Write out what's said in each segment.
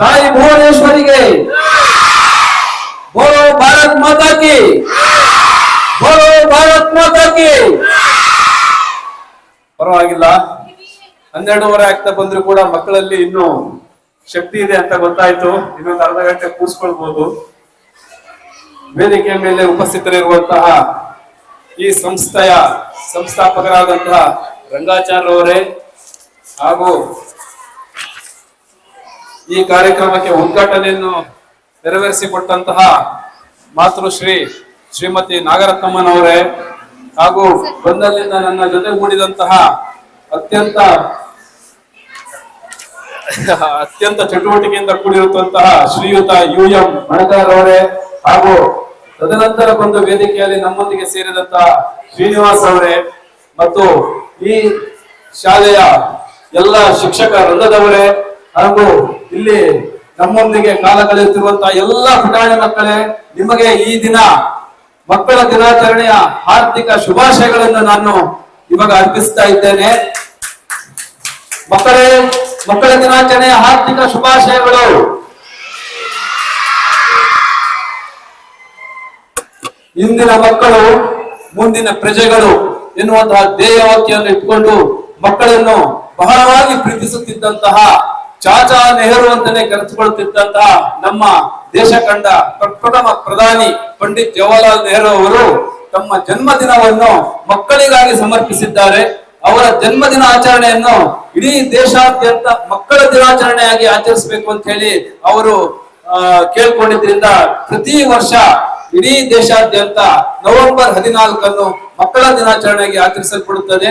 ತಾಯಿ ಭುವನೇಶ್ವರಿಗೆ. ಬೋಲೋ ಭಾರತ್ ಮಾತಾ ಕಿ ಭಾರತ್ ಮಾತಾ ಕಿ ಪರವಾಗಿಲ್ಲ. ಹನ್ನೆರಡೂವರೆ ಆಗ್ತಾ ಬಂದ್ರು ಕೂಡ ಮಕ್ಕಳಲ್ಲಿ ಇನ್ನು ಶಕ್ತಿ ಇದೆ ಅಂತ ಗೊತ್ತಾಯ್ತು. ಇನ್ನೊಂದು ಅರ್ಧ ಗಂಟೆ ಕೂರಿಸ್ಕೊಳ್ಬಹುದು ವೇದಿಕೆಯ ಮೇಲೆ ಉಪಸ್ಥಿತರಿರುವಂತಹ ಈ ಸಂಸ್ಥೆಯ ಸಂಸ್ಥಾಪಕರಾದಂತಹ ರಂಗಾಚಾರ್ಯವರೇ ಹಾಗೂ ಈ ಕಾರ್ಯಕ್ರಮಕ್ಕೆ ಉದ್ಘಾಟನೆಯನ್ನು ನೆರವೇರಿಸಿಕೊಟ್ಟಂತಹ ಮಾತೃಶ್ರೀ ಶ್ರೀಮತಿ ನಾಗರತ್ನಮ್ಮನವರೇ ಹಾಗೂ ಬಂದಲ್ಲಿಂದ ನನ್ನ ಜೊತೆಗೂಡಿದಂತಹ ಅತ್ಯಂತ ಅತ್ಯಂತ ಚಟುವಟಿಕೆಯಿಂದ ಕೂಡಿರುತ್ತಂತಹ ಶ್ರೀಯುತ ಯು ಎಂ ಮಣಕಾರ್ ಅವರೇ ಹಾಗೂ ತದನಂತರ ಬಂದು ವೇದಿಕೆಯಲ್ಲಿ ನಮ್ಮೊಂದಿಗೆ ಸೇರಿದಂತಹ ಶ್ರೀನಿವಾಸ್ ಅವರೇ ಮತ್ತು ಈ ಶಾಲೆಯ ಎಲ್ಲ ಶಿಕ್ಷಕ ವೃಂದದವರೇ ಹಾಗೂ ಇಲ್ಲಿ ನಮ್ಮೊಂದಿಗೆ ಕಾಲ ಕಳೆಯುತ್ತಿರುವಂತ ಎಲ್ಲ ಪುಟಾಣಿ ಮಕ್ಕಳೇ, ನಿಮಗೆ ಈ ದಿನ ಮಕ್ಕಳ ದಿನಾಚರಣೆಯ ಆರ್ಥಿಕ ಶುಭಾಶಯಗಳನ್ನು ನಾನು ಇವಾಗ ಅರ್ಪಿಸ್ತಾ ಇದ್ದೇನೆ. ಮಕ್ಕಳೇ, ಮಕ್ಕಳ ದಿನಾಚರಣೆಯ ಆರ್ಥಿಕ ಶುಭಾಶಯಗಳು. ಇಂದಿನ ಮಕ್ಕಳು, ಮುಂದಿನ ಪ್ರಜೆಗಳು ಎನ್ನುವಂತಹ ಧ್ಯೇಯ ವಾಕ್ಯವನ್ನು ಇಟ್ಕೊಂಡು ಮಕ್ಕಳನ್ನು ಬಹಳವಾಗಿ ಪ್ರೀತಿಸುತ್ತಿದ್ದಂತಹ ಚಾಚಾ ನೆಹರು ಅಂತಾನೆ ಕರೆಸಿಕೊಳ್ತಿದ್ದಂತಹ ನಮ್ಮ ದೇಶ ಕಂಡ ಪ್ರಥಮ ಪ್ರಧಾನಿ ಪಂಡಿತ್ ಜವಾಹರ್ಲಾಲ್ ನೆಹರು ಅವರು ತಮ್ಮ ಜನ್ಮದಿನವನ್ನು ಮಕ್ಕಳಿಗಾಗಿ ಸಮರ್ಪಿಸಿದ್ದಾರೆ. ಅವರ ಜನ್ಮದಿನ ಆಚರಣೆಯನ್ನು ಇಡೀ ದೇಶಾದ್ಯಂತ ಮಕ್ಕಳ ದಿನಾಚರಣೆಯಾಗಿ ಆಚರಿಸಬೇಕು ಅಂತ ಹೇಳಿ ಅವರು ಕೇಳ್ಕೊಂಡಿದ್ರಿಂದ ಪ್ರತಿ ವರ್ಷ ಇಡೀ ದೇಶಾದ್ಯಂತ ನವೆಂಬರ್ ಹದಿನಾಲ್ಕನ್ನು ಮಕ್ಕಳ ದಿನಾಚರಣೆಗೆ ಆಚರಿಸಲ್ಪಡುತ್ತದೆ.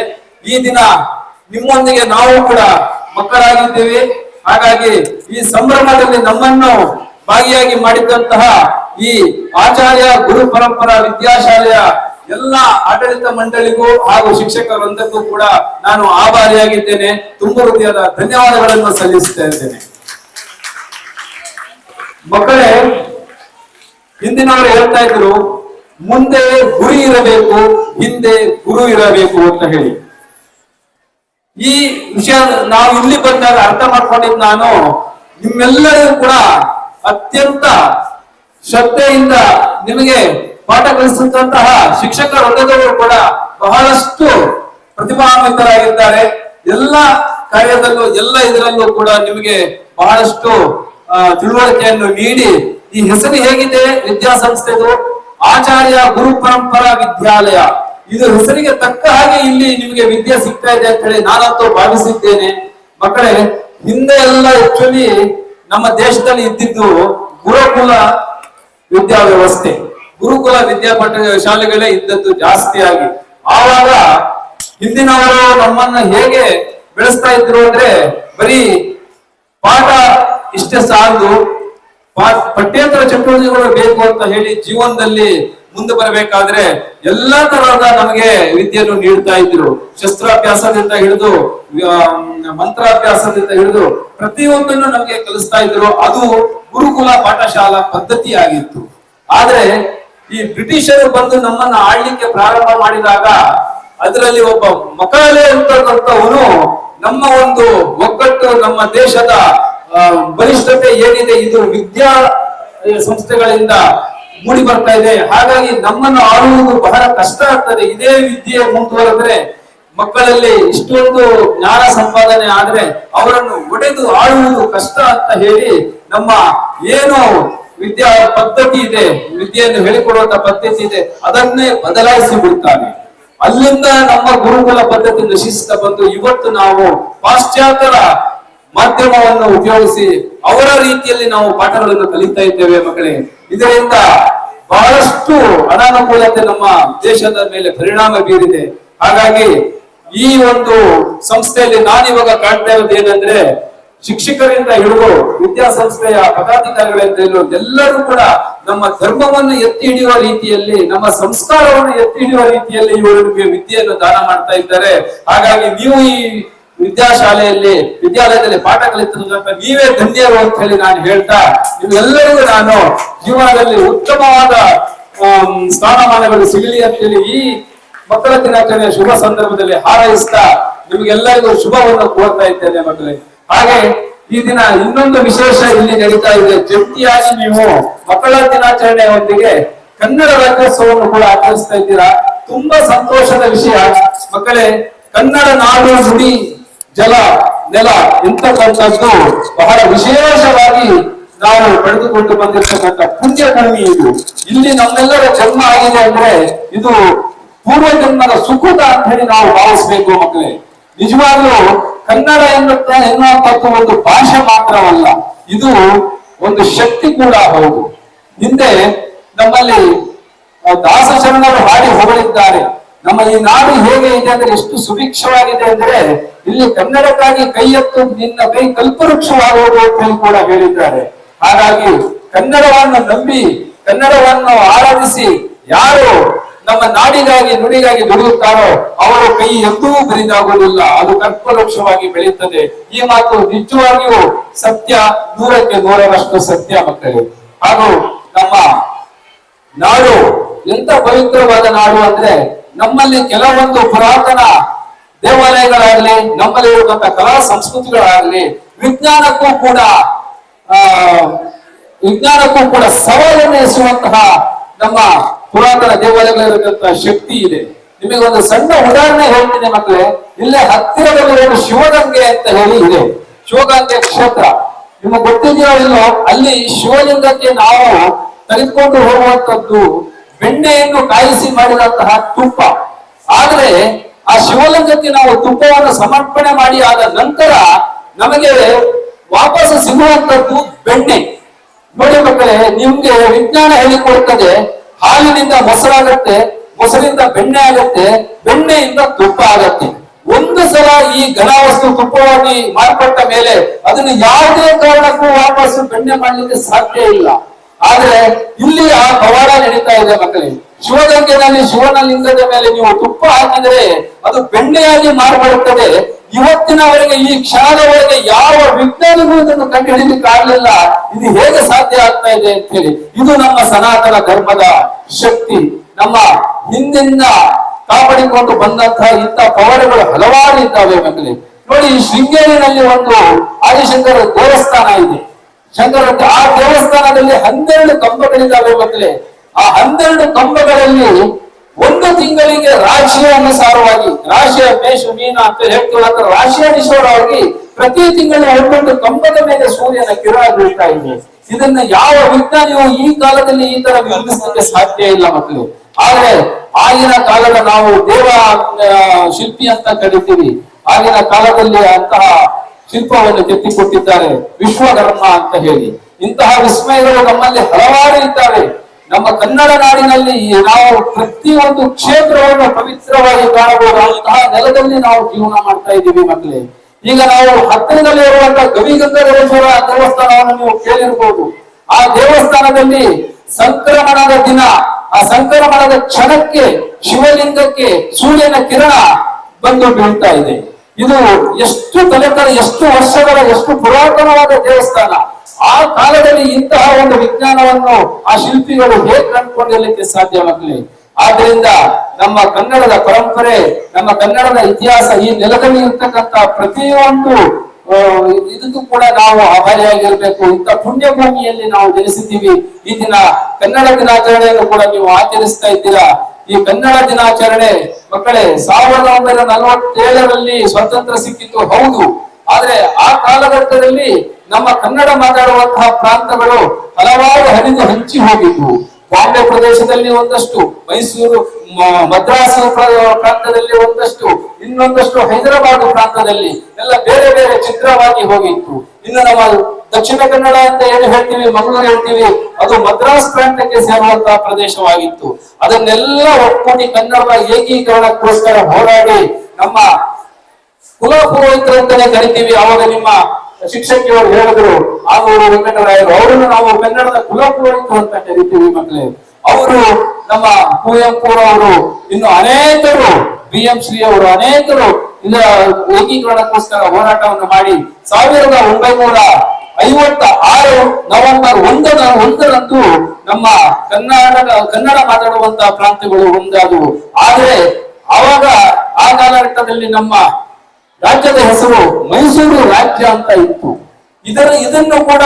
ಈ ದಿನ ನಿಮ್ಮೊಂದಿಗೆ ನಾವು ಕೂಡ ಮಕ್ಕಳಾಗಿದ್ದೇವೆ. ಹಾಗಾಗಿ ಈ ಸಂಭ್ರಮದಲ್ಲಿ ನಮ್ಮನ್ನು ಭಾಗಿಯಾಗಿ ಮಾಡಿದಂತಹ ಈ ಆಚಾರ್ಯ ಗುರು ಪರಂಪರಾ ವಿದ್ಯಾಶಾಲೆಯ ಎಲ್ಲ ಆಡಳಿತ ಮಂಡಳಿಗೂ ಹಾಗೂ ಶಿಕ್ಷಕ ವೃಂದಕ್ಕೂ ಕೂಡ ನಾನು ಆಭಾರಿಯಾಗಿದ್ದೇನೆ. ತುಂಬ ಹೃದಯದ ಧನ್ಯವಾದಗಳನ್ನು ಸಲ್ಲಿಸ್ತಾ ಇದ್ದೇನೆ. ಮಕ್ಕಳೇ, ಹಿಂದಿನವರು ಹೇಳ್ತಾ ಇದ್ರು, ಮುಂದೆ ಗುರಿ ಇರಬೇಕು, ಹಿಂದೆ ಗುರು ಇರಬೇಕು ಅಂತ ಹೇಳಿ. ಈ ವಿಷಯ ನಾವು ಇಲ್ಲಿ ಬಂದಾಗ ಅರ್ಥ ಮಾಡ್ಕೊಂಡಿದ್ ನಾನು, ನಿಮ್ಮೆಲ್ಲರಿಗೂ ಕೂಡ ಅತ್ಯಂತ ಶ್ರದ್ಧೆಯಿಂದ ನಿಮಗೆ ಪಾಠ ಕಲಿಸಿದಂತಹ ಶಿಕ್ಷಕರ ವರ್ಗದವರು ಕೂಡ ಬಹಳಷ್ಟು ಪ್ರತಿಭಾನ್ವಿತರಾಗಿದ್ದಾರೆ ಎಲ್ಲ ಕಾರ್ಯದಲ್ಲೂ, ಎಲ್ಲ ಇದರಲ್ಲೂ ಕೂಡ ನಿಮಗೆ ಬಹಳಷ್ಟು ತಿಳುವಳಿಕೆಯನ್ನು ನೀಡಿ. ಈ ಹೆಸರು ಹೇಗಿದೆ? ವಿದ್ಯಾಸಂಸ್ಥೆದು ಆಚಾರ್ಯ ಗುರು ಪರಂಪರಾ ವಿದ್ಯಾಲಯ. ಇದು ಹೆಸರಿಗೆ ತಕ್ಕ ಹಾಗೆ ಇಲ್ಲಿ ನಿಮಗೆ ವಿದ್ಯೆ ಸಿಗ್ತಾ ಇದೆ ಅಂತ ಹೇಳಿ ನಾನಂತೂ ಭಾವಿಸಿದ್ದೇನೆ. ಮಕ್ಕಳೇ, ಹಿಂದೆ ಎಲ್ಲ ಆಕ್ಚುಲಿ ನಮ್ಮ ದೇಶದಲ್ಲಿ ಇದ್ದಿದ್ದು ಗುರುಕುಲ ವಿದ್ಯಾ ವ್ಯವಸ್ಥೆ. ಗುರುಕುಲ ವಿದ್ಯಾಪಠ ಶಾಲೆಗಳೇ ಇದ್ದದ್ದು ಜಾಸ್ತಿ ಆಗಿ. ಆವಾಗ ಹಿಂದಿನವರು ನಮ್ಮನ್ನ ಹೇಗೆ ಬೆಳೆಸ್ತಾ ಇದ್ರು ಅಂದ್ರೆ ಬರೀ ಪಾಠ ಇಷ್ಟೇ ಸಾಲದು ಪಠ್ಯೇತರ ಚಟುವಟಿಕೆಗಳು ಬೇಕು ಅಂತ ಹೇಳಿ ಜೀವನದಲ್ಲಿ ಮುಂದೆ ಬರಬೇಕಾದ್ರೆ ಎಲ್ಲಾ ತರಹದ ನಮಗೆ ವಿದ್ಯೆಯನ್ನು ನೀಡ್ತಾ ಇದ್ರು ಶಸ್ತ್ರಾಭ್ಯಾಸದಿಂದ ಹಿಡಿದು ಮಂತ್ರಾಭ್ಯಾಸದಿಂದ ಹಿಡಿದು ಪ್ರತಿಯೊಂದನ್ನು ನಮಗೆ ಕಲಿಸ್ತಾ ಇದ್ರು ಅದು ಗುರುಕುಲ ಪಾಠಶಾಲಾ ಪದ್ಧತಿ ಆಗಿತ್ತು ಆದ್ರೆ ಈ ಬ್ರಿಟಿಷರು ಬಂದು ನಮ್ಮನ್ನ ಆಳ್ಲಿಕ್ಕೆ ಪ್ರಾರಂಭ ಮಾಡಿದಾಗ ಅದರಲ್ಲಿ ಒಬ್ಬ ಮಕಾಲೆ ಅಂತಕ್ಕಂಥವನು ನಮ್ಮ ಒಂದು ಒಗ್ಗಟ್ಟು, ನಮ್ಮ ದೇಶದ ಬಲಿಷ್ಠತೆ ಏನಿದೆ, ಇದು ವಿದ್ಯಾ ಸಂಸ್ಥೆಗಳಿಂದ ಮೂಡಿ ಬರ್ತಾ ಇದೆ. ಹಾಗಾಗಿ ನಮ್ಮನ್ನು ಆಳುವುದು ಬಹಳ ಕಷ್ಟ ಆಗ್ತದೆ. ಇದೇ ವಿದ್ಯೆ ಮುಂದುವರೆದ್ರೆ ಮಕ್ಕಳಲ್ಲಿ ಇಷ್ಟೊಂದು ಜ್ಞಾನ ಸಂಪಾದನೆ ಆದ್ರೆ ಅವರನ್ನು ಒಡೆದು ಆಳುವುದು ಕಷ್ಟ ಅಂತ ಹೇಳಿ ನಮ್ಮ ಏನು ವಿದ್ಯಾ ಪದ್ಧತಿ ಇದೆ, ವಿದ್ಯೆಯನ್ನು ಹೇಳಿಕೊಡುವಂತ ಪದ್ಧತಿ ಇದೆ, ಅದನ್ನೇ ಬದಲಾಯಿಸಿ ಬಿಡ್ತಾರೆ. ಅಲ್ಲಿಂದ ನಮ್ಮ ಗುರುಕುಲ ಪದ್ಧತಿ ನಶಿಸ್ತಾ ಬಂದು ಇವತ್ತು ನಾವು ಪಾಶ್ಚಾತ್ಯರ ಮಾಧ್ಯಮವನ್ನು ಉಪಯೋಗಿಸಿ ಅವರ ರೀತಿಯಲ್ಲಿ ನಾವು ಪಾಠಗಳನ್ನು ಕಲಿತಾ ಇದ್ದೇವೆ ಮಕ್ಕಳೇ. ಇದರಿಂದ ಬಹಳಷ್ಟು ಅನಾನುಕೂಲತೆ ನಮ್ಮ ದೇಶದ ಮೇಲೆ ಪರಿಣಾಮ ಬೀರಿದೆ. ಹಾಗಾಗಿ ಈ ಒಂದು ಸಂಸ್ಥೆಯಲ್ಲಿ ನಾನಿವಾಗ ಕಾಣ್ತಾ ಇರೋದು ಏನಂದ್ರೆ, ಶಿಕ್ಷಕರಿಂದ ಹಿಡಿದು ವಿದ್ಯಾಸಂಸ್ಥೆಯ ಪದಾಧಿಕಾರಿಗಳಿಂದ ಎಲ್ಲರೂ ಕೂಡ ನಮ್ಮ ಧರ್ಮವನ್ನು ಎತ್ತಿ ಹಿಡಿಯುವ ರೀತಿಯಲ್ಲಿ, ನಮ್ಮ ಸಂಸ್ಕಾರವನ್ನು ಎತ್ತಿ ಹಿಡಿಯುವ ರೀತಿಯಲ್ಲಿ ಇವರಿಗೆ ವಿದ್ಯೆಯನ್ನು ದಾನ ಮಾಡ್ತಾ ಇದ್ದಾರೆ. ಹಾಗಾಗಿ ನೀವು ಈ ವಿದ್ಯಾಶಾಲೆಯಲ್ಲಿ, ವಿದ್ಯಾಲಯದಲ್ಲಿ ಪಾಠ ಕಲಿತಿರುವಂತ ನೀವೇ ಧನ್ಯರು ಅಂತ ಹೇಳಿ ನಾನು ಹೇಳ್ತಾ ನಿಮ್ಗೆಲ್ಲರಿಗೂ ನಾನು ಜೀವನದಲ್ಲಿ ಉತ್ತಮವಾದ ಸ್ಥಾನಮಾನಗಳು ಸಿಗಲಿ ಅಂತ ಹೇಳಿ ಈ ಮಕ್ಕಳ ದಿನಾಚರಣೆಯ ಶುಭ ಸಂದರ್ಭದಲ್ಲಿ ಹಾರೈಸ್ತಾ ನಿಮಗೆಲ್ಲರಿಗೂ ಶುಭವನ್ನು ಕೋರ್ತಾ ಇದ್ದೇನೆ ಮಕ್ಕಳೇ. ಹಾಗೆ ಈ ದಿನ ಇನ್ನೊಂದು ವಿಶೇಷ ಇಲ್ಲಿ ನಡೀತಾ ಇದೆ. ಜಂಟಿಯಾಗಿ ನೀವು ಮಕ್ಕಳ ದಿನಾಚರಣೆಯೊಂದಿಗೆ ಕನ್ನಡ ರಾಜ್ಯೋತ್ಸವವನ್ನು ಕೂಡ ಆಚರಿಸ್ತಾ ಇದ್ದೀರಾ? ತುಂಬಾ ಸಂತೋಷದ ವಿಷಯ. ಮಕ್ಕಳೇ, ಕನ್ನಡ ನಾಡು ನುಡಿ ಜಲ, ನೆಲ ಇಂತಕ್ಕಂಥದ್ದು ಬಹಳ ವಿಶೇಷವಾಗಿ ನಾವು ಪಡೆದುಕೊಂಡು ಬಂದಿರತಕ್ಕಂಥ ಪುಣ್ಯಭೂಮಿ ಇದು. ಇಲ್ಲಿ ನಮ್ಮೆಲ್ಲರ ಜನ್ಮ ಆಗಿದೆ ಅಂದ್ರೆ ಇದು ಪೂರ್ವ ಜನ್ಮದ ಸುಕೃತ ಅಂತ ಹೇಳಿ ನಾವು ಭಾವಿಸ್ಬೇಕು ಮಕ್ಕಳೇ. ನಿಜವಾಗ್ಲೂ ಕನ್ನಡ ಎನ್ನುತ್ತ, ಎನ್ನುವಂಥದ್ದು ಒಂದು ಭಾಷೆ ಮಾತ್ರವಲ್ಲ, ಇದು ಒಂದು ಶಕ್ತಿ ಕೂಡ ಹೌದು. ಹಿಂದೆ ನಮ್ಮಲ್ಲಿ ದಾಸ ಶರಣರು ಹಾಡಿ ಹೊಗಳಿದ್ದಾರೆ. ನಮ್ಮ ಈ ನಾಡು ಹೇಗೆ ಇದೆ ಅಂದ್ರೆ ಎಷ್ಟು ಸುಭಿಕ್ಷವಾಗಿದೆ ಅಂದ್ರೆ ಇಲ್ಲಿ ಕನ್ನಡಕ್ಕಾಗಿ ಕೈ ಎತ್ತು ನಿನ್ನ ಕೈ ಕಲ್ಪವೃಕ್ಷವಾಗುವುದು ಅಂತ ಹೇಳಿ ಕೂಡ ಹೇಳಿದ್ದಾರೆ. ಹಾಗಾಗಿ ಕನ್ನಡವನ್ನು ನಂಬಿ, ಕನ್ನಡವನ್ನು ಆರಾಧಿಸಿ ಯಾರು ನಮ್ಮ ನಾಡಿಗಾಗಿ, ನುಡಿಗಾಗಿ ದುಡಿಯುತ್ತಾರೋ ಅವರ ಕೈ ಎಂದೂ ಬರಿದಾಗುವುದಿಲ್ಲ. ಅದು ಕಲ್ಪವೃಕ್ಷವಾಗಿ ಬೆಳೆಯುತ್ತದೆ. ಈ ಮಾತು ನಿಜವಾಗಿಯೂ ಸತ್ಯ, ನೂರಕ್ಕೆ ನೂರರಷ್ಟು ಸತ್ಯ ಮಕ್ಕಳೇ. ಹಾಗೂ ನಮ್ಮ ನಾಡು ಎಂತ ಪವಿತ್ರವಾದ ನಾಡು ಅಂದ್ರೆ ನಮ್ಮಲ್ಲಿ ಕೆಲವೊಂದು ಪುರಾತನ ದೇವಾಲಯಗಳಾಗಲಿ, ನಮ್ಮಲ್ಲಿ ಇರುವಂತಹ ಕಲಾ ಸಂಸ್ಕೃತಿಗಳಾಗಲಿ, ವಿಜ್ಞಾನಕ್ಕೂ ಕೂಡ, ಆ, ವಿಜ್ಞಾನಕ್ಕೂ ಕೂಡ ಸವಾಲನ್ನು ಎಸುವಂತಹ ನಮ್ಮ ಪುರಾತನ ದೇವಾಲಯಗಳಿರುವಂತಹ ಶಕ್ತಿ ಇದೆ. ನಿಮಗೆ ಒಂದು ಸಣ್ಣ ಉದಾಹರಣೆ ಹೇಳ್ತೀನಿ ಮಕ್ಕಳೇ, ಇಲ್ಲೇ ಹತ್ತಿರದಲ್ಲಿರುವ ಶಿವಗಂಗೆ ಅಂತ ಹೇಳಿ ಇದೆ. ಶಿವಗಂಗೆ ಕ್ಷೇತ್ರ. ನಿಮಗೆ ಗೊತ್ತಿದೆಯೋ ಇಲ್ಲೋ, ಅಲ್ಲಿ ಶಿವಲಿಂಗಕ್ಕೆ ನಾವು ತೆಗೆದುಕೊಂಡು ಹೋಗುವಂತದ್ದು ಬೆಣ್ಣೆಯನ್ನು ಕಾಯಿಸಿ ಮಾಡಿದಂತಹ ತುಪ್ಪ. ಆದರೆ ಆ ಶಿವಲಿಂಗಕ್ಕೆ ನಾವು ತುಪ್ಪವನ್ನು ಸಮರ್ಪಣೆ ಮಾಡಿ ಆದ ನಂತರ ನಮಗೆ ವಾಪಸ್ ಸಿಗುವಂತದ್ದು ಬೆಣ್ಣೆ. ನೋಡಿ ಮಕ್ಕಳೇ, ನಿಮ್ಗೆ ವಿಜ್ಞಾನ ಹೇಳಿಕೊಡ್ತದೆ, ಹಾಲಿನಿಂದ ಮೊಸರಾಗತ್ತೆ, ಮೊಸರಿಂದ ಬೆಣ್ಣೆ ಆಗತ್ತೆ, ಬೆಣ್ಣೆಯಿಂದ ತುಪ್ಪ ಆಗತ್ತೆ. ಒಂದು ಸಲ ಈ ಘನವಸ್ತು ತುಪ್ಪವಾಗಿ ಮಾರ್ಪಟ್ಟ ಮೇಲೆ ಅದನ್ನು ಯಾವುದೇ ಕಾರಣಕ್ಕೂ ವಾಪಸ್ ಬೆಣ್ಣೆ ಮಾಡಲಿಕ್ಕೆ ಸಾಧ್ಯ ಇಲ್ಲ. ಆದ್ರೆ ಇಲ್ಲಿ ಆ ಪವಾಡ ನಡೀತಾ ಇದೆ ಮಕ್ಕಳಿಗೆ ಶಿವಗಂಗೆನಲ್ಲಿ ಶಿವನ ಲಿಂಗದ ಮೇಲೆ ನೀವು ತುಪ್ಪ ಹಾಕಿದರೆ ಅದು ಬೆಣ್ಣೆಯಾಗಿ ಮಾರ್ಪಡುತ್ತದೆ. ಇವತ್ತಿನವರೆಗೆ ಈ ಕ್ಷಣದವರೆಗೆ ಯಾವ ವಿಜ್ಞಾನಿಗೂ ಇದನ್ನು ಕಂಡುಹಿಡಿಯಲಿಕ್ಕೆ ಆಗಲಿಲ್ಲ. ಇದು ಹೇಗೆ ಸಾಧ್ಯ ಆಗ್ತಾ ಇದೆ ಅಂತ ಹೇಳಿ. ಇದು ನಮ್ಮ ಸನಾತನ ಧರ್ಮದ ಶಕ್ತಿ. ನಮ್ಮ ಹಿಂದಿನಿಂದ ಕಾಪಾಡಿಕೊಂಡು ಬಂದಂತಹ ಇಂಥ ಪವಾಡಗಳು ಹಲವಾರು ಇದ್ದಾವೆ ಮಕ್ಕಳೇ. ನೋಡಿ ಈ ಶೃಂಗೇರಿನಲ್ಲಿ ಒಂದು ಆದಿಶಂಕರ ದೇವಸ್ಥಾನ ಇದೆ. ಶಂಕರ ಆ ದೇವಸ್ಥಾನದಲ್ಲಿ ಹನ್ನೆರಡು ಕಂಬಗಳಿದ್ದಾವೆ ಮಕ್ಕಳೇ ಆ ಹನ್ನೆರಡು ಕಂಬಗಳಲ್ಲಿ ಒಂದು ತಿಂಗಳಿಗೆ ರಾಶಿಯ ಅನುಸಾರವಾಗಿ ರಾಶಿಯ ಮೇಷ, ಮೀನ ಅಂತ ಹೇಳ್ತೀವಿ. ರಾಶಿಯ ರಾಶಿ ಅನುಸಾರವಾಗಿ ಪ್ರತಿ ತಿಂಗಳು ಒಂದೊಂದು ಕಂಬದ ಮೇಲೆ ಸೂರ್ಯನ ಕಿರಣ ಬೀಳ್ತಾ ಇದೆ. ಇದನ್ನ ಯಾವ ವಿಜ್ಞಾನಿಯು ಈ ಕಾಲದಲ್ಲಿ ಈ ತರ ನಿರ್ಮಿಸಲಿಕ್ಕೆ ಸಾಧ್ಯ ಇಲ್ಲ ಮಕ್ಕಳು. ಆದ್ರೆ ಆಗಿನ ಕಾಲದ ನಾವು ದೇವ ಶಿಲ್ಪಿ ಅಂತ ಕರಿತೀವಿ. ಆಗಿನ ಕಾಲದಲ್ಲಿ ಅಂತಹ ಶಿಲ್ಪವನ್ನು ಕೆತ್ತಿಕೊಟ್ಟಿದ್ದಾರೆ. ವಿಶ್ವಕರ್ಮ ಅಂತ ಹೇಳಿ. ಇಂತಹ ವಿಸ್ಮಯಗಳು ನಮ್ಮಲ್ಲಿ ಹಲವಾರು ಇದ್ದಾರೆ ನಮ್ಮ ಕನ್ನಡ ನಾಡಿನಲ್ಲಿ ನಾವು ಪ್ರತಿಯೊಂದು ಕ್ಷೇತ್ರವನ್ನು ಪವಿತ್ರವಾಗಿ ಕಾಣಬಹುದು. ಅಂತಹ ನೆಲದಲ್ಲಿ ನಾವು ಜೀವನ ಮಾಡ್ತಾ ಇದ್ದೀವಿ ಮಕ್ಕಳೇ. ಈಗ ನಾವು ಹತ್ತಿರದಲ್ಲಿ ಇರುವಂತಹ ಗವಿಗಂಧರೇಶ್ವರ ದೇವಸ್ಥಾನವನ್ನು ನೀವು ಕೇಳಿರ್ಬೋದು. ಆ ದೇವಸ್ಥಾನದಲ್ಲಿ ಸಂಕ್ರಮಣದ ದಿನ. ಆ ಸಂಕ್ರಮಣದ ಕ್ಷಣಕ್ಕೆ ಶಿವಲಿಂಗಕ್ಕೆ ಸೂರ್ಯನ ಕಿರಣ ಬಂದು ಬೀಳ್ತಾ ಇದೆ. ಇದು ಎಷ್ಟು ತಲೆತರ ಎಷ್ಟು ವರ್ಷಗಳ, ಎಷ್ಟು ಪುರಾತನವಾದ ದೇವಸ್ಥಾನ. ಆ ಕಾಲದಲ್ಲಿ ಇಂತಹ ಒಂದು ವಿಜ್ಞಾನವನ್ನು ಆ ಶಿಲ್ಪಿಗಳು ಹೇಗೆ ಕಂಡುಕೊಂಡಿರ್ಲಿಕ್ಕೆ ಸಾಧ್ಯ ಮಕ್ಕಳೇ? ಆದ್ರಿಂದ ನಮ್ಮ ಕನ್ನಡದ ಪರಂಪರೆ, ನಮ್ಮ ಕನ್ನಡದ ಇತಿಹಾಸ ಈ ನೆಲದಲ್ಲಿ ಇರ್ತಕ್ಕಂಥ ಪ್ರತಿಯೊಂದು ಇದಕ್ಕೂ ಕೂಡ ನಾವು ಆಭಾರಿಯಾಗಿರ್ಬೇಕು. ಇಂಥ ಪುಣ್ಯ ಭೂಮಿಯಲ್ಲಿ ನಾವು ಜನಿಸಿದ್ದೀವಿ. ಈ ದಿನ ಕನ್ನಡ ದಿನಾಚರಣೆಯನ್ನು ಕೂಡ ನೀವು ಆಚರಿಸ್ತಾ ಇದ್ದೀರಾ? ಈ ಕನ್ನಡ ದಿನಾಚರಣೆ ಮಕ್ಕಳೇ, ಸಾವಿರದ ಒಂಬೈನೂರ ನಲವತ್ತೇಳರಲ್ಲಿ ಸ್ವಾತಂತ್ರ್ಯ ಸಿಕ್ಕಿತ್ತು, ಹೌದು. ಆದ್ರೆ ಆ ಕಾಲಘಟ್ಟದಲ್ಲಿ ನಮ್ಮ ಕನ್ನಡ ಮಾತಾಡುವಂತಹ ಪ್ರಾಂತಗಳು ಹಲವಾರು ಹರಿದು ಹಂಚಿ ಹೋಗಿದ್ವು. ಬಾಂಬೆ ಪ್ರದೇಶದಲ್ಲಿ ಒಂದಷ್ಟು, ಮೈಸೂರು ಮದ್ರಾಸ್ ಪ್ರ- ಪ್ರಾಂತದಲ್ಲಿ ಒಂದಷ್ಟು, ಇನ್ನೊಂದಷ್ಟು ಹೈದರಾಬಾದ್ ಪ್ರಾಂತದಲ್ಲಿ ಎಲ್ಲ ಬೇರೆ ಬೇರೆ ಚಿತ್ರವಾಗಿ ಹೋಗಿತ್ತು. ಇನ್ನು ನಮ್ಮ ದಕ್ಷಿಣ ಕನ್ನಡ ಅಂತ ಏನು ಹೇಳ್ತೀವಿ, ಮಂಗಳೂರು ಹೇಳ್ತೀವಿ, ಅದು ಮದ್ರಾಸ್ ಪ್ರಾಂತಕ್ಕೆ ಸೇರುವಂತಹ ಪ್ರದೇಶವಾಗಿತ್ತು. ಅದನ್ನೆಲ್ಲ ಒಟ್ಟುಗೂಡಿ ಕನ್ನಡ ಏಕೀಕರಣಕ್ಕೋಸ್ಕರ ಹೋರಾಡಿ ನಮ್ಮ ಕುಲ ಅಂತಾನೆ ಕರಿತೀವಿ ಅವಾಗ ನಿಮ್ಮ ಶಿಕ್ಷಕಿಯವರು ಹೇಳಿದ್ರು ಆಗೋರು ವೆಂಕಟರಾಯರು, ಅವರನ್ನು ನಾವು ಕನ್ನಡದ ಕುಲ ಪುರೋಹಿತರು ಅಂತ ಕರಿತೀವಿ ಮಕ್ಕಳೇ. ಅವರು ನಮ್ಮ ಕುವೆಂಪುರವರು ಇನ್ನು ಅನೇಕರು ಬಿ ಎಂ ಶ್ರೀ ಅವರು ಅನೇಕರು ಇಲ್ಲ ಏಕೀಕರಣಕ್ಕೋಸ್ಕರ ಹೋರಾಟವನ್ನು ಮಾಡಿ ಸಾವಿರದ ಒಂಬೈನೂರ ಐವತ್ತ ಆರು ನವೆಂಬರ್ ಒಂದರ ಒಂದರಂದು ನಮ್ಮ ಕನ್ನಡ ಕನ್ನಡ ಮಾತಾಡುವಂತಹ ಪ್ರಾಂತ್ಯಗಳು ಒಂದಾದವು. ಆದರೆ ಆವಾಗ ಆ ಕಾಲಘಟ್ಟದಲ್ಲಿ ನಮ್ಮ ರಾಜ್ಯದ ಹೆಸರು ಮೈಸೂರು ರಾಜ್ಯ ಅಂತ ಇತ್ತು. ಇದರ, ಇದನ್ನು ಕೂಡ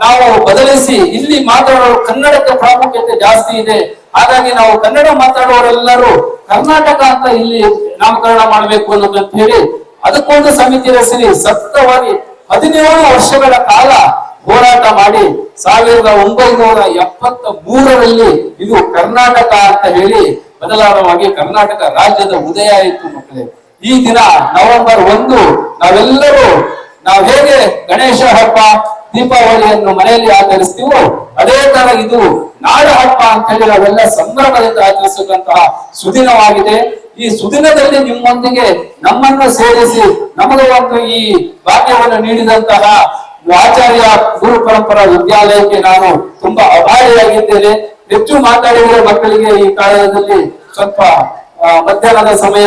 ನಾವು ಬದಲಿಸಿ ಇಲ್ಲಿ ಮಾತಾಡೋ ಕನ್ನಡಕ್ಕೆ ಪ್ರಾಮುಖ್ಯತೆ ಜಾಸ್ತಿ ಇದೆ. ಹಾಗಾಗಿ ನಾವು ಕನ್ನಡ ಮಾತಾಡುವವರೆಲ್ಲರೂ ಕರ್ನಾಟಕ ಅಂತ ಇಲ್ಲಿ ನಾಮಕರಣ ಮಾಡಬೇಕು ಅನ್ನೋದಂತ ಹೇಳಿ ಅದಕ್ಕೊಂದು ಸಮಿತಿ ರಚನೆ ಸತತವಾಗಿ ಹದಿನೇಳು ವರ್ಷಗಳ ಕಾಲ ಹೋರಾಟ ಮಾಡಿ ಸಾವಿರದ ಒಂಬೈನೂರ ಎಪ್ಪತ್ತ ಮೂರರಲ್ಲಿ ಇದು ಕರ್ನಾಟಕ ಅಂತ ಹೇಳಿ ಬದಲಾವಣೆಯಾಗಿ ಕರ್ನಾಟಕ ರಾಜ್ಯದ ಉದಯ ಆಯಿತು ಮಕ್ಕಳೇ. ಈ ದಿನ ನವೆಂಬರ್ ಒಂದು ನಾವೆಲ್ಲರೂ ನಾವ್ ಹೇಗೆ ಗಣೇಶ ಹಬ್ಬ, ದೀಪಾವಳಿಯನ್ನು ಮನೆಯಲ್ಲಿ ಆಚರಿಸ್ತೀವೋ ಅದೇ ತರ ಇದು ನಾಡ ಹಬ್ಬ ಅಂತ ಹೇಳಿ ನಾವೆಲ್ಲ ಸಂಭ್ರಮದಿಂದ ಆಚರಿಸತಕ್ಕಂತಹ ಸುದಿನವಾಗಿದೆ. ಈ ಸುದಿನದಲ್ಲಿ ನಿಮ್ಮೊಂದಿಗೆ ನಮ್ಮನ್ನು ಸೇರಿಸಿ ನಮಗೆ ಒಂದು ಈ ಭಾಗ್ಯವನ್ನು ನೀಡಿದಂತಹ ಆಚಾರ್ಯ ಗುರು ಪರಂಪರಾ ವಿದ್ಯಾಲಯಕ್ಕೆ ನಾನು ತುಂಬಾ ಅಭಾರಿಯಾಗಿದ್ದೇನೆ. ಹೆಚ್ಚು ಮಾತಾಡಿದರೆ ಮಕ್ಕಳಿಗೆ ಈ ಕಾಲದಲ್ಲಿ ಸ್ವಲ್ಪ ಮಧ್ಯಾಹ್ನದ ಸಮಯ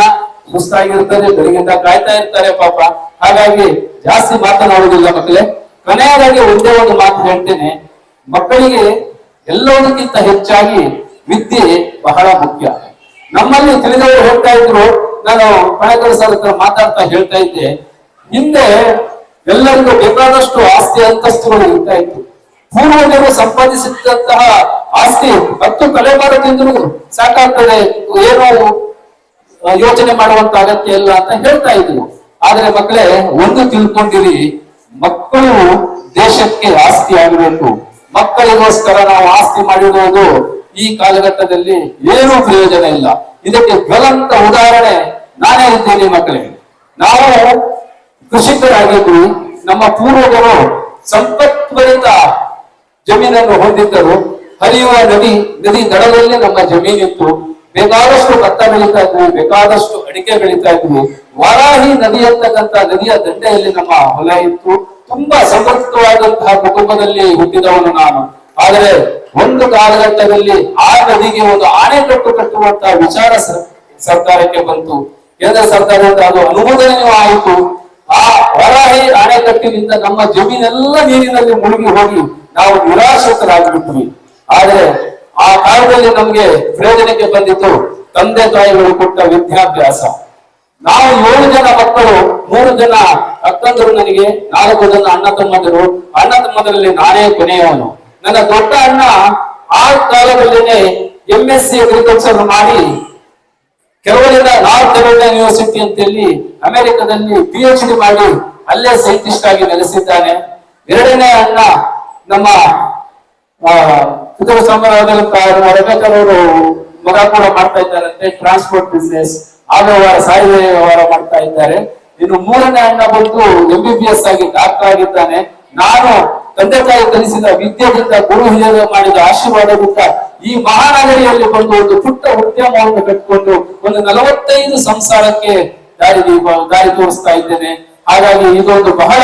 ಸುಸ್ತಾಗಿರುತ್ತದೆ ಬೆಳಗಿಂದ ಕಾಯ್ತಾ ಇರ್ತಾರೆ ಪಾಪ. ಹಾಗಾಗಿ ಜಾಸ್ತಿ ಮಾತನಾಡುವುದಿಲ್ಲ ಮಕ್ಕಳೇ. ಕೊನೆಯದಾಗಿ ಒಂದೇ ಒಂದು ಮಾತು ಹೇಳ್ತೇನೆ. ಮಕ್ಕಳಿಗೆ ಎಲ್ಲದಕ್ಕಿಂತ ಹೆಚ್ಚಾಗಿ ವಿದ್ಯೆ ಬಹಳ ಮುಖ್ಯ. ನಮ್ಮಲ್ಲಿ ತಿಳಿದವರು ಹೇಳ್ತಾ ಇದ್ರು. ನಾನು ಸರ್ ಹತ್ರ ಮಾತಾಡ್ತಾ ಹೇಳ್ತಾ ಇದ್ದೆ. ಹಿಂದೆ ಎಲ್ಲರಿಗೂ ಬೇಕಾದಷ್ಟು ಆಸ್ತಿ ಅಂತಸ್ತುಗಳು ಇರ್ತಾ ಇತ್ತು. ಪೂರ್ವಜರು ಸಂಪಾದಿಸಿದಂತಹ ಆಸ್ತಿ ಹತ್ತು ತಲೆಮಾರದಿಂದಲೂ ಸಾಕಾಗ್ತದೆ. ಏನೋ ಯೋಚನೆ ಮಾಡುವಂತ ಅಗತ್ಯ ಇಲ್ಲ ಅಂತ ಹೇಳ್ತಾ ಇದ್ರು. ಆದ್ರೆ ಮಕ್ಕಳೇ, ಒಂದು ತಿಳ್ಕೊಂಡಿರಿ, ಮಕ್ಕಳು ದೇಶಕ್ಕೆ ಆಸ್ತಿ ಆಗಬೇಕು. ಮಕ್ಕಳಿಗೋಸ್ಕರ ನಾವು ಆಸ್ತಿ ಮಾಡಿರುವುದು ಈ ಕಾಲಘಟ್ಟದಲ್ಲಿ ಏನೂ ಪ್ರಯೋಜನ ಇಲ್ಲ. ಇದಕ್ಕೆ ಜ್ವಲಂತ ಉದಾಹರಣೆ ನಾನೇ ಇದ್ದೇನೆ ಮಕ್ಕಳಿಗೆ ನಾವು ಕೃಷಿಕರಾಗಿದ್ದು ನಮ್ಮ ಪೂರ್ವಜರು ಸಂಪತ್ಭರಿತ ಜಮೀನನ್ನು ಹೊಂದಿದ್ದರು. ಹರಿಯುವ ನದಿ ನದಿ ದಡದಲ್ಲಿ ನಮ್ಮ ಜಮೀನಿತ್ತು. ಬೇಕಾದಷ್ಟು ಭತ್ತ ಬೆಳೀತಾ ಇದ್ವಿ, ಬೇಕಾದಷ್ಟು ಅಡಿಕೆ ಬೆಳೀತಾ ಇದ್ವಿ. ವಾರಾಹಿ ನದಿ ಅಂತಕ್ಕಂಥ ನದಿಯ ದಂಡೆಯಲ್ಲಿ ನಮ್ಮ ಹೊಲ ಇತ್ತು. ತುಂಬಾ ಸಮೃದ್ಧವಾದಂತಹ ಕುಟುಂಬದಲ್ಲಿ ಹುಟ್ಟಿದವನು ನಾನು. ಆದರೆ ಒಂದು ಕಾಲಘಟ್ಟದಲ್ಲಿ ಆ ನದಿಗೆ ಒಂದು ಆಣೆಕಟ್ಟು ಕಟ್ಟುವಂತಹ ವಿಚಾರ ಸರ್ಕಾರಕ್ಕೆ ಬಂತು. ಕೇಂದ್ರ ಸರ್ಕಾರದಿಂದ ಅದು ಅನುಮೋದನೆಯೂ ಆಯಿತು. ಆ ವರಾಹಿ ಅಣೆಕಟ್ಟಿನಿಂದ ನಮ್ಮ ಜಮೀನೆಲ್ಲ ನೀರಿನಲ್ಲಿ ಮುಳುಗಿ ಹೋಗಿ ನಾವು ನಿರಾಶ್ರಿತರಾಗಿಬಿಟ್ವಿ. ಆದ್ರೆ ಆ ಕಾಲದಲ್ಲಿ ನಮ್ಗೆ ಪ್ರಯೋಜನಕ್ಕೆ ಬಂದಿತ್ತು ತಂದೆ ತಾಯಿಗಳು ಕೊಟ್ಟ ವಿದ್ಯಾಭ್ಯಾಸ. ನಾವು ಏಳು ಜನ ಮಕ್ಕಳು, ಮೂರು ಜನ ಅಕ್ಕಂದರು ನನಗೆ, ನಾಲ್ಕು ಜನ ಅಣ್ಣ ತಮ್ಮಂದರು ಅಣ್ಣ ತಮ್ಮದರಲ್ಲಿ ನಾನೇ ಕೊನೆಯವನು. ನನ್ನ ದೊಡ್ಡ ಅಣ್ಣ ಆ ಕಾಲದಲ್ಲಿನೇ ಎಂ ಎಸ್ ಸಿ ಅಗ್ರಿಕಲ್ಚರ್ ಮಾಡಿ ಕೆಲವರಿಂದ ನಾರ್ತ್ ಕೆರೋಲಿನಾ ಯೂನಿವರ್ಸಿಟಿ ಅಂತ ಹೇಳಿ ಅಮೆರಿಕದಲ್ಲಿ ಪಿ ಎಚ್ ಡಿ ಮಾಡಿ ಅಲ್ಲೇ ಸೈಂಟಿಸ್ಟ್ ಆಗಿ ನೆಲೆಸಿದ್ದಾನೆ. ಎರಡನೇ ಅಣ್ಣ ನಮ್ಮ ಆ, ಉತ್ತರ ಅವರು ಮಗ ಕೂಡ ಮಾಡ್ತಾ ಇದ್ದಾರಂತೆ ಟ್ರಾನ್ಸ್ಪೋರ್ಟ್ ಬಿಸ್ನೆಸ್ ಆಗ ಸಾರಿಗೆ ವ್ಯವಹಾರ ಮಾಡ್ತಾ ಇದ್ದಾರೆ. ಇನ್ನು ಮೂರನೇ ಅಣ್ಣ ಬಂದು ಎಂ ಬಿ ಬಿ ಎಸ್ ಆಗಿ ಡಾಕ್ಟರ್ ಆಗಿದ್ದಾನೆ. ನಾನು ತಂದೆ ತಾಯಿ ಕಲಿಸಿದ ವಿದ್ಯೆಗಿಂತ ಗುರು ಹಿರಿಯರು ಮಾಡಿದ ಆಶೀರ್ವಾದದಿಂದ ಈ ಮಹಾನಗರಿಯಲ್ಲಿ ಬಂದು ಒಂದು ಪುಟ್ಟ ಉದ್ಯಮವನ್ನು ಕಟ್ಟಿಕೊಂಡು ಒಂದು ನಲವತ್ತೈದು ಸಂಸಾರಕ್ಕೆ ದಾರಿ ದಾರಿ ತೋರಿಸ್ತಾ ಇದ್ದೇನೆ. ಹಾಗಾಗಿ ಇದೊಂದು ಬಹಳ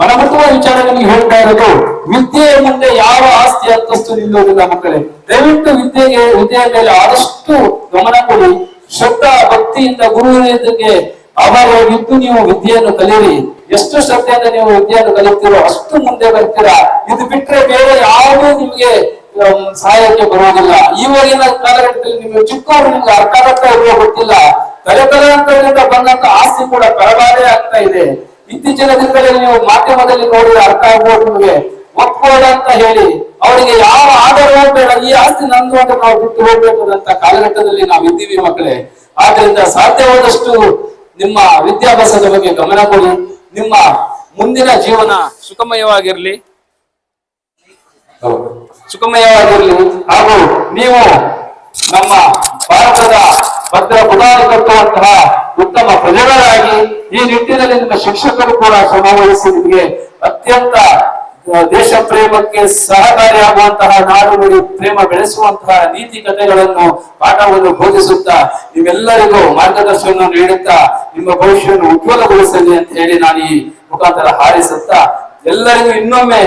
ಮನಮುಟ್ಟುವ ವಿಚಾರ ನಿಮಗೆ ಹೇಳ್ತಾ ಇರೋದು. ವಿದ್ಯೆಯ ಮುಂದೆ ಯಾವ ಆಸ್ತಿ ಅಂತಸ್ತು ನಿಲ್ಲುವುದಿಲ್ಲ ಮಕ್ಕಳೇ. ದಯವಿಟ್ಟು ವಿದ್ಯೆಗೆ ವಿದ್ಯೆಯ ಮೇಲೆ ಆದಷ್ಟು ಗಮನ ಕೊಡಿ. ಶ್ರದ್ಧಾ, ಭಕ್ತಿಯಿಂದ ಗುರುವಿನೊಂದಿಗೆ ಆಭಾರವಾಗಿದ್ದು ನೀವು ವಿದ್ಯೆಯನ್ನು ಕಲಿಯಿರಿ. ಎಷ್ಟು ಶ್ರದ್ಧೆಯಿಂದ ನೀವು ವಿದ್ಯೆಯನ್ನು ಕಲಿತೀರೋ ಅಷ್ಟು ಮುಂದೆ ಬರ್ತೀರಾ. ಇದು ಬಿಟ್ರೆ ಬೇರೆ ಯಾವುದೂ ನಿಮ್ಗೆ ಸಹಾಯಕ್ಕೆ ಬರುವುದಿಲ್ಲ. ಈವರೆಗಿನ ಕಾಲಘಟ್ಟದಲ್ಲಿ ನಿಮ್ಗೆ ಚಿಕ್ಕವರು ನಿಮ್ಗೆ ಅರ್ಥ ಆಗ್ತಾ ಇರುವ ಗೊತ್ತಿಲ್ಲ. ತಲೆ ಬಂದಂತ ಆಸ್ತಿ ಕೂಡ ಪರಬಾರೆ ಆಗ್ತಾ ಇದೆ. ಇತ್ತೀಚಿನ ದಿನಗಳಲ್ಲಿ ನೀವು ಮಾಧ್ಯಮದಲ್ಲಿ ನೋಡಿದ್ರೆ ಅರ್ಥ ಆಗ್ಬೋದು ನಿಮಗೆ. ಒಪ್ಕೋದ ಅಂತ ಹೇಳಿ. ಅವರಿಗೆ ಯಾವ ಆಧಾರವೂ ಬೇಡ. ಈ ಆಸ್ತಿ ನಂದು ಅಂತ ನಾವು ಬಿಟ್ಟು ಹೋಗ್ಬೇಕು ಅಂತ ಕಾಲಘಟ್ಟದಲ್ಲಿ ನಾವು ಇದ್ದೀವಿ ಮಕ್ಕಳೇ. ಆದ್ರಿಂದ ಸಾಧ್ಯವಾದಷ್ಟು ನಿಮ್ಮ ವಿದ್ಯಾಭ್ಯಾಸದ ಬಗ್ಗೆ ಗಮನ ಕೊಡಿ. ನಿಮ್ಮ ಮುಂದಿನ ಜೀವನ ಸುಖಮಯವಾಗಿರ್ಲಿ. ಸುಖಮಯವಾಗಿರಲಿ. ಹಾಗೂ ನೀವು ನಮ್ಮ ಭಾರತದ ಭದ್ರ ಬುನಾದಿ ಕಟ್ಟುವಂತಹ ಉತ್ತಮ ಪ್ರಜೆಗಳಾಗಿ ಈ ನಿಟ್ಟಿನಲ್ಲಿ ನಿಮ್ಮ ಶಿಕ್ಷಕರು ಕೂಡ ಶ್ರಮವಹಿಸಿ ನಿಮಗೆ ಅತ್ಯಂತ ದೇಶ ಪ್ರೇಮಕ್ಕೆ ಸಹಕಾರಿಯಾಗುವಂತಹ ನಾಡು ಪ್ರೇಮ ಬೆಳೆಸುವಂತಹ ನೀತಿ ಕಥೆಗಳನ್ನು, ಪಾಠವನ್ನು ಬೋಧಿಸುತ್ತಾ ನಿಮ್ಮೆಲ್ಲರಿಗೂ ಮಾರ್ಗದರ್ಶನ ನೀಡುತ್ತಾ ನಿಮ್ಮ ಭವಿಷ್ಯವನ್ನು ಉಜ್ವಲಗೊಳಿಸಲಿ ಅಂತ ಹೇಳಿ ನಾನು ಈ ಮುಖಾಂತರ ಹಾರೈಸುತ್ತಾ ಎಲ್ಲರಿಗೂ ಇನ್ನೊಮ್ಮೆ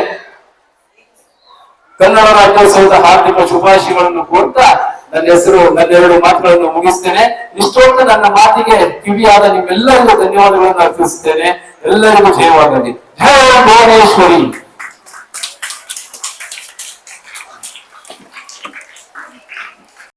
ಕನ್ನಡ ರಾಜ್ಯೋತ್ಸವದ ಹಾರ್ದಿಕ ಶುಭಾಶಯಗಳನ್ನು ಕೊಡ್ತಾ ನನ್ನ ಹೆಸರು, ನನ್ನ ಎರಡು ಮಾತುಗಳನ್ನು ಮುಗಿಸ್ತೇನೆ. ಇಷ್ಟೊಂದು ನನ್ನ ಮಾತಿಗೆ ಕಿವಿಯಾದ ನಿಮ್ಮೆಲ್ಲರಿಗೂ ಧನ್ಯವಾದಗಳನ್ನು ಅರ್ಪಿಸುತ್ತೇನೆ. ಎಲ್ಲರಿಗೂ ಜಯವಾಗಲಿ. ಜಯ ಭುವನೇಶ್ವರಿ.